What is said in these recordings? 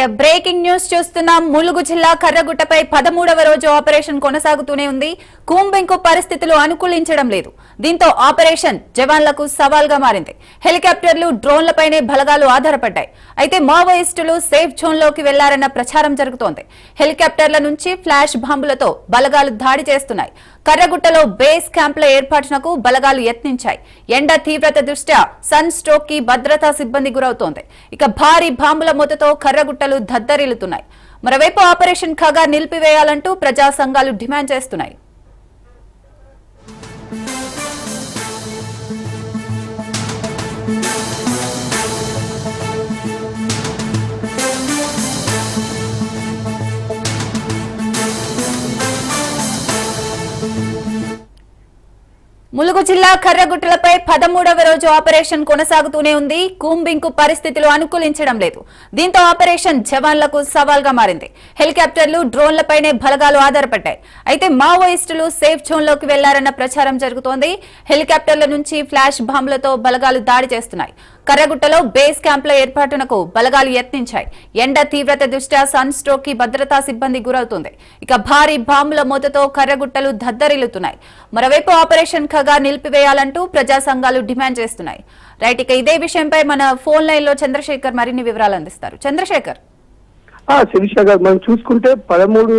Right breaking news చూస్తున్నాం. ములుగు జిల్లా కర్రగుట్టపై పదమూడవ రోజు ఆపరేషన్ కొనసాగుతూనే ఉంది. కూంబెంకు పరిస్థితులు అనుకూలించడం లేదు. దీంతో ఆపరేషన్ జవాన్లకు సవాల్గా మారింది. హెలికాప్టర్లు డ్రోన్లపైనే బలగాలు ఆధారపడ్డాయి. అయితే మావోయిస్టులు సేఫ్ జోన్లోకి వెళ్ళారన్న ప్రచారం జరుగుతోంది. హెలికాప్టర్ల నుంచి ఫ్లాష్ బాంబులతో బలగాలు దాడి చేస్తున్నాయి. కర్రగుట్టలో బేస్ క్యాంపుల ఏర్పాటునకు బలగాలు యత్నించాయి. ఎండ తీవ్రత దృష్ట్యా సన్ స్ట్రోక్కి భద్రతా సిబ్బంది గురవుతోంది. ఇక భారీ బాంబుల మూతతో కర్రగుట్టలు దద్దరిల్లుతున్నాయి. మరోవైపు ఆపరేషన్ ఖగా నిలిపివేయాలంటూ ప్రజా సంఘాలు డిమాండ్ చేస్తున్నాయి. ములుగు జిల్లా కర్రగుట్టలపై పదమూడవ రోజు ఆపరేషన్ కొనసాగుతూనే ఉంది. కూంబింకు పరిస్థితులు అనుకూలించడం లేదు. దీంతో ఆపరేషన్ జవాన్లకు సవాల్గా మారింది. హెలికాప్టర్లు డ్రోన్లపైనే బలగాలు ఆధారపడ్డాయి. అయితే మావోయిస్టులు సేఫ్ జోన్లోకి వెళ్ళారన్న ప్రచారం జరుగుతోంది. హెలికాప్టర్ల నుంచి ఫ్లాష్ బాంబులతో బలగాలు దాడి చేస్తున్నాయి. కర్రగుట్టలో బేస్ క్యాంపుల ఏర్పాటునకు బలగాలు యత్నించాయి. ఎండ తీవ్రత దృష్ట్యా సన్ స్ట్రోక్కి భద్రతా సిబ్బంది గురవుతుంది. ఇక భారీ బాంబుల మూతతో కర్రగుట్టలు దద్దరిల్లుతున్నాయి. మరోవైపు ఆపరేషన్ ఖగా నిలిపివేయాలంటూ ప్రజా సంఘాలు డిమాండ్ చేస్తున్నాయి. రైట్ ఇక ఇదే విషయంపై మన ఫోన్ లైన్లో చంద్రశేఖర్ మరిన్ని వివరాలు అందిస్తారు. చంద్రశేఖర్. శిరీష గారు మనం చూసుకుంటే పదమూడు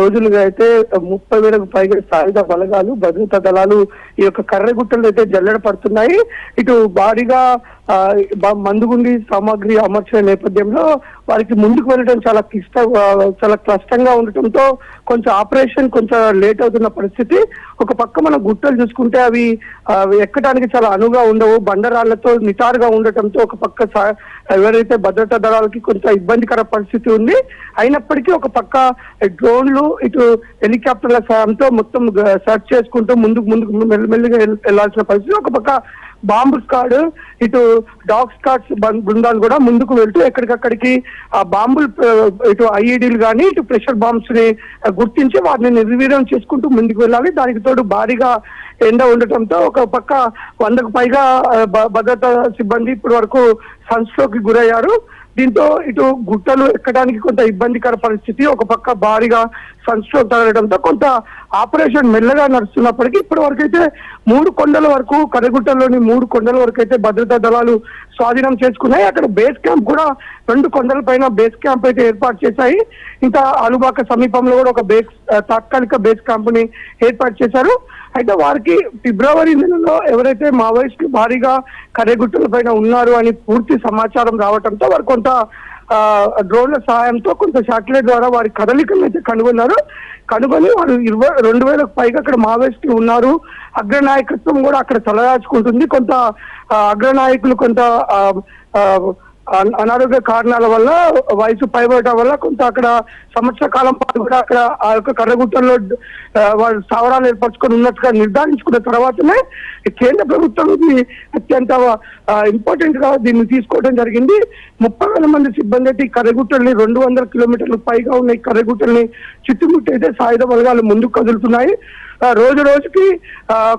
రోజులుగా అయితే ముప్పై వేలకు పైగా సాయుధ బలగాలు భద్రతా దళాలు ఈ యొక్క కర్రగుట్టలు అయితే జల్లెడ పడుతున్నాయి. ఇటు భారీగా మందుగుండి సామాగ్రి అమర్చిన నేపథ్యంలో వారికి ముందుకు వెళ్ళడం చాలా క్లిష్ట చాలా కష్టంగా ఉండటంతో కొంచెం ఆపరేషన్ కొంచెం లేట్ అవుతున్న పరిస్థితి. ఒక పక్క మన గుట్టలు చూసుకుంటే అవి ఎక్కడానికి చాలా అనువుగా ఉండవు. బండరాళ్ళతో నిటారుగా ఉండటంతో ఒక పక్క ఎవరైతే భద్రతా దళాలకి కొంచెం ఇబ్బందికర పరిస్థితి ఉంది. అయినప్పటికీ ఒక పక్క డ్రోన్లు ఇటు హెలికాప్టర్ల సాయంతో మొత్తం సెర్చ్ చేసుకుంటూ ముందుకు ముందుకు మెల్లమెల్లిగా వెళ్ళాల్సిన వెళ్ళాల్సిన పరిస్థితి. ఒక పక్క బాంబు స్కాడ్ ఇటు డాగ్ స్కాడ్స్ బృందాలు కూడా ముందుకు వెళ్తూ ఎక్కడికక్కడికి ఆ బాంబులు ఇటు ఐఈడీలు కానీ ఇటు ప్రెషర్ బాంబ్స్ని గుర్తించి వాటిని నిర్వీర్యం చేసుకుంటూ ముందుకు వెళ్ళాలి. దానికి తోడు భారీగా ఎండ ఉండటంతో ఒక పక్క వందకు పైగా భద్రతా సిబ్బంది ఇప్పటి వరకు సన్స్ట్రోక్కి గురయ్యారు. దీంతో ఇటు గుట్టలు ఎక్కడానికి కొంత ఇబ్బందికర పరిస్థితి. ఒక పక్క భారీగా సన్ తగలడంతో కొంత ఆపరేషన్ మెల్లగా నడుస్తున్నప్పటికీ ఇప్పటి వరకు అయితే మూడు కొండల వరకు కరగుట్టలోని మూడు కొండల వరకు అయితే భద్రతా దళాలు స్వాధీనం చేసుకున్నాయి. అక్కడ బేస్ క్యాంప్ కూడా రెండు కొండల పైన బేస్ క్యాంప్ అయితే ఏర్పాటు చేశాయి. ఇంకా అలుబాక సమీపంలో కూడా ఒక బేస్ తాత్కాలిక బేస్ క్యాంప్ని ఏర్పాటు చేశారు. అయితే వారికి ఫిబ్రవరి నెలలో ఎవరైతే మావోయిస్టులు భారీగా కర్రెగుట్టల పైన ఉన్నారు అని పూర్తి సమాచారం రావడంతో వారు కొంత డ్రోన్ల సహాయంతో కొంత శాటిలైట్ ద్వారా వారి కదలికలను అయితే కనుగొన్నారు. కనుగొని వారు ఇరవై రెండు వేలకు పైగా అక్కడ మావోయిస్టులు ఉన్నారు. అగ్రనాయకత్వం కూడా అక్కడ తలదాచుకుంటుంది. కొంత అగ్రనాయకులు కొంత అనారోగ్య కారణాల వల్ల వయసు పైబడటం వల్ల కొంత అక్కడ సంవత్సర కాలం పాటు కూడా అక్కడ ఆ యొక్క కర్రగుట్టల్లో వాళ్ళు స్థావరాలు ఏర్పరచుకొని ఉన్నట్టుగా నిర్ధారించుకున్న తర్వాతనే కేంద్ర ప్రభుత్వం అత్యంత ఇంపార్టెంట్గా దీన్ని తీసుకోవడం జరిగింది. ముప్పై వేల మంది సిబ్బంది అయితే ఈ కర్రగుట్టల్ని రెండు వందల కిలోమీటర్లు పైగా ఉన్న ఈ కర్రగుట్టల్ని చుట్టుముట్టి అయితే సాయుధ బలగాలు ముందుకు కదులుతున్నాయి. రోజు రోజుకి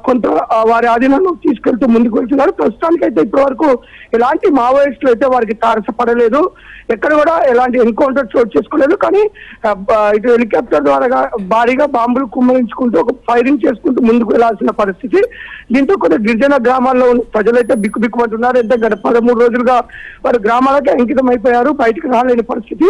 కొంత వారి ఆధీనంలో తీసుకెళ్తూ ముందుకు వెళ్తున్నారు. ప్రస్తుతానికి అయితే ఇప్పటి వరకు ఎలాంటి మావోయిస్టులు అయితే వారికి తారసపడలేదు. ఎక్కడ కూడా ఎలాంటి ఎన్కౌంటర్ చోటు చేసుకోలేదు. కానీ ఇటు హెలికాప్టర్ ద్వారా భారీగా బాంబులు కుమ్మరించుకుంటూ ఒక ఫైరింగ్ చేసుకుంటూ ముందుకు వెళ్ళాల్సిన పరిస్థితి. దీంతో కొన్ని గిరిజన గ్రామాల్లో ఉన్న ప్రజలైతే బిక్కుబిక్కుమంటున్నారు అంటే గత పదమూడు రోజులుగా వారు గ్రామాలకే అంకితం అయిపోయారు బయటికి రాలేని పరిస్థితి.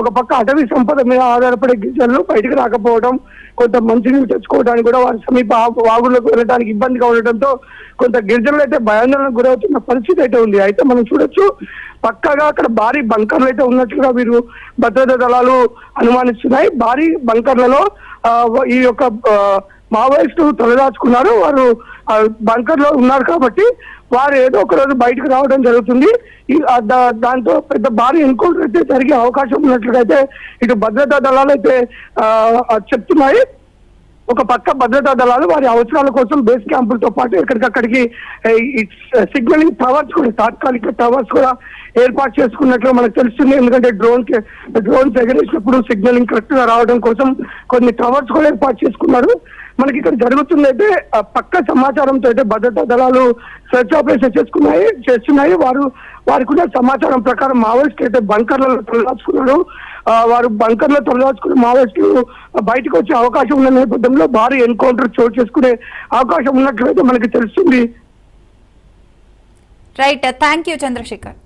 ఒక పక్క అటవీ సంపద మీద ఆధారపడే గిరిజనులు బయటికి రాకపోవడం కొంత మంచినీళ్ళు తెచ్చుకోవడానికి కూడా వారి సమీప ఆ- వాగుల్లోకి వెళ్ళడానికి ఇబ్బందిగా ఉండటంతో కొంత గిరిజనులు అయితే భయాందోళనకు గురవుతున్న పరిస్థితి అయితే ఉంది. అయితే మనం చూడొచ్చు పక్కగా అక్కడ భారీ బంకర్లు అయితే ఉన్నట్లుగా వీరు భద్రతా దళాలు అనుమానిస్తున్నాయి. భారీ బంకర్లలో ఈ యొక్క ఆ, మావోయిస్టు తలదాచుకున్నారు. వారు బంకర్లో ఉన్నారు కాబట్టి వారు ఏదో ఒక రోజు బయటకు రావడం జరుగుతుంది. దాంతో పెద్ద భారీ ఎన్కౌంటర్ అయితే జరిగే అవకాశం ఉన్నట్లుగా అయితే ఇటు భద్రతా దళాలు అయితే చెప్తున్నాయి. ఒక పక్క భద్రతా దళాలు వారి అవసరాల కోసం బేస్ క్యాంపులతో పాటు ఎక్కడికక్కడికి సిగ్నలింగ్ టవర్స్ కూడా తాత్కాలిక టవర్స్ కూడా ఏర్పాటు చేసుకున్నట్లు మనకు తెలుస్తుంది. ఎందుకంటే డ్రోన్ డ్రోన్స్ ఎగరేసినప్పుడు సిగ్నలింగ్ కరెక్ట్గా రావడం కోసం కొన్ని టవర్స్ కూడా ఏర్పాటు చేసుకున్నారు. మనకి ఇక్కడ జరుగుతుందైతే పక్క సమాచారంతో అయితే భద్రతా దళాలు సెర్చ్ ఆపరేషన్ చేసుకున్నాయి చేస్తున్నాయి. వారు వారికి ఉన్న సమాచారం ప్రకారం మావోయిస్ట్ అయితే బంకర్లలో తొలదాచుకున్నారు వారు బంకర్లో తొలదాచుకుని మావోయిస్టులు బయటకు వచ్చే అవకాశం ఉన్న నేపథ్యంలో భారీ ఎన్కౌంటర్ చోటు చేసుకునే అవకాశం ఉన్నట్లయితే మనకి తెలుస్తుంది. Right thank you Chandrasekhar